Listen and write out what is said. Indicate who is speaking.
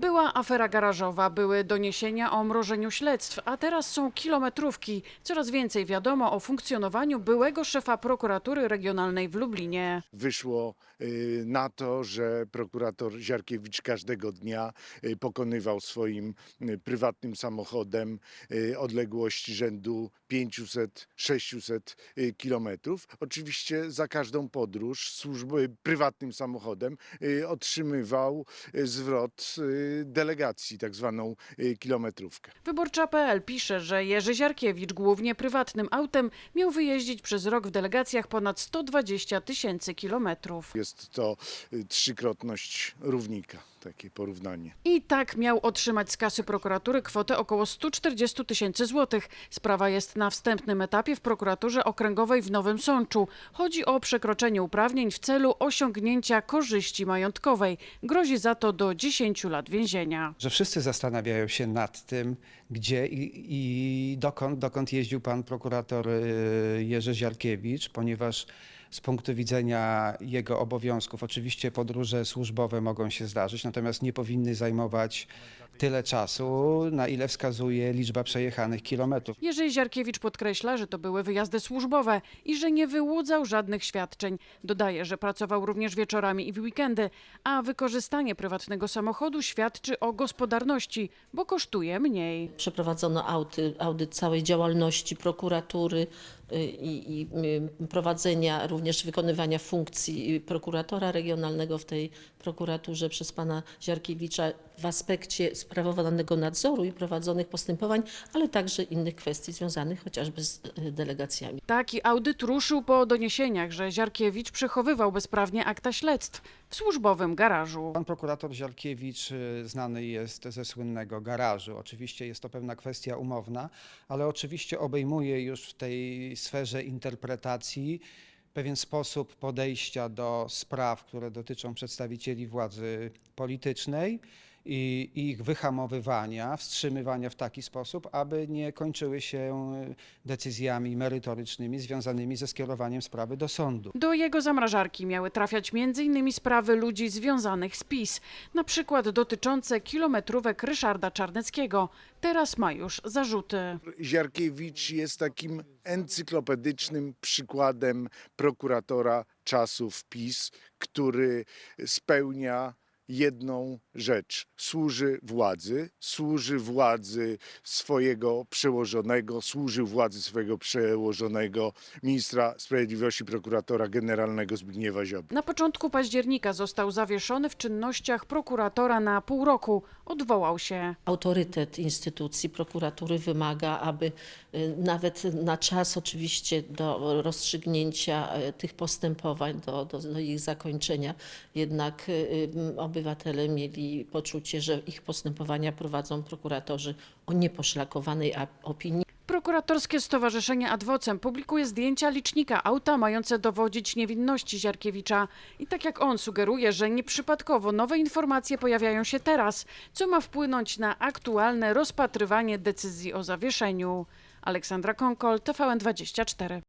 Speaker 1: Była afera garażowa, były doniesienia o mrożeniu śledztw, a teraz są kilometrówki. Coraz więcej wiadomo o funkcjonowaniu byłego szefa prokuratury regionalnej w Lublinie.
Speaker 2: wyszło y, na to, że prokurator Ziarkiewicz każdego dnia y, pokonywał swoim y, prywatnym samochodem odległości rzędu 500-600 y, kilometrów. Oczywiście za każdą podróż służby prywatnym samochodem otrzymywał zwrot delegacji, tak zwaną y, kilometrówkę.
Speaker 1: Wyborcza.pl pisze, że Jerzy Ziarkiewicz głównie prywatnym autem miał wyjeździć przez rok w delegacjach ponad 120 tysięcy kilometrów.
Speaker 2: Jest to y, trzykrotność równika, takie porównanie.
Speaker 1: I tak miał otrzymać z kasy prokuratury kwotę około 140 tysięcy złotych. Sprawa jest na wstępnym etapie w prokuraturze okręgowej w Nowym Sączu. Chodzi o przekroczenie uprawnień w celu osiągnięcia korzyści majątkowej. Grozi za to do 10 lat więzienia.
Speaker 3: że wszyscy zastanawiają się nad tym, gdzie i, i dokąd, dokąd jeździł pan prokurator y, Jerzy Ziarkiewicz, ponieważ z punktu widzenia jego obowiązków, oczywiście podróże służbowe mogą się zdarzyć, natomiast nie powinny zajmować tyle czasu, na ile wskazuje liczba przejechanych kilometrów.
Speaker 1: Jerzy Ziarkiewicz podkreśla, że to były wyjazdy służbowe i że nie wyłudzał żadnych świadczeń. Dodaje, że pracował również wieczorami i w weekendy, a wykorzystanie prywatnego samochodu świadczy o gospodarności, bo kosztuje mniej.
Speaker 4: Przeprowadzono auty, audyt całej działalności prokuratury i, i y, prowadzenia, również wykonywania funkcji y, prokuratora regionalnego w tej prokuraturze przez pana Ziarkiewicza w aspekcie sprawowanego nadzoru i prowadzonych postępowań, ale także innych kwestii związanych chociażby z y, delegacjami.
Speaker 1: Taki audyt ruszył po doniesieniach, że Ziarkiewicz przechowywał bezprawnie akta śledztw w służbowym garażu.
Speaker 3: Pan prokurator Ziarkiewicz y, znany jest ze słynnego garażu. Oczywiście jest to pewna kwestia umowna, ale oczywiście obejmuje już w tej sferze interpretacji pewien sposób podejścia do spraw, które dotyczą przedstawicieli władzy politycznej i i ich wyhamowywania, wstrzymywania w taki sposób, aby nie kończyły się decyzjami merytorycznymi związanymi ze skierowaniem sprawy do sądu.
Speaker 1: Do jego zamrażarki miały trafiać m.in. sprawy ludzi związanych z PiS, na przykład dotyczące kilometrówek Ryszarda Czarneckiego. Teraz ma już zarzuty.
Speaker 2: Ziarkiewicz jest takim encyklopedycznym przykładem prokuratora czasów PiS, który spełnia jedną rzecz. Służy władzy, służy władzy swojego przełożonego, służy władzy swojego przełożonego ministra sprawiedliwości, prokuratora generalnego Zbigniewa Ziobry.
Speaker 1: Na początku października został zawieszony w czynnościach prokuratora na pół roku. Odwołał się.
Speaker 4: Autorytet instytucji prokuratury wymaga, aby y, nawet na czas oczywiście do rozstrzygnięcia y, tych postępowań, do, do, do ich zakończenia, jednak y, y, obywatele mieli poczucie, że ich postępowania prowadzą prokuratorzy o nieposzlakowanej opinii.
Speaker 1: Prokuratorskie Stowarzyszenie Adwocem publikuje zdjęcia licznika auta mające dowodzić niewinności Ziarkiewicza. I tak jak on sugeruje, że nieprzypadkowo nowe informacje pojawiają się teraz, co ma wpłynąć na aktualne rozpatrywanie decyzji o zawieszeniu. Aleksandra Konkol, TVN24.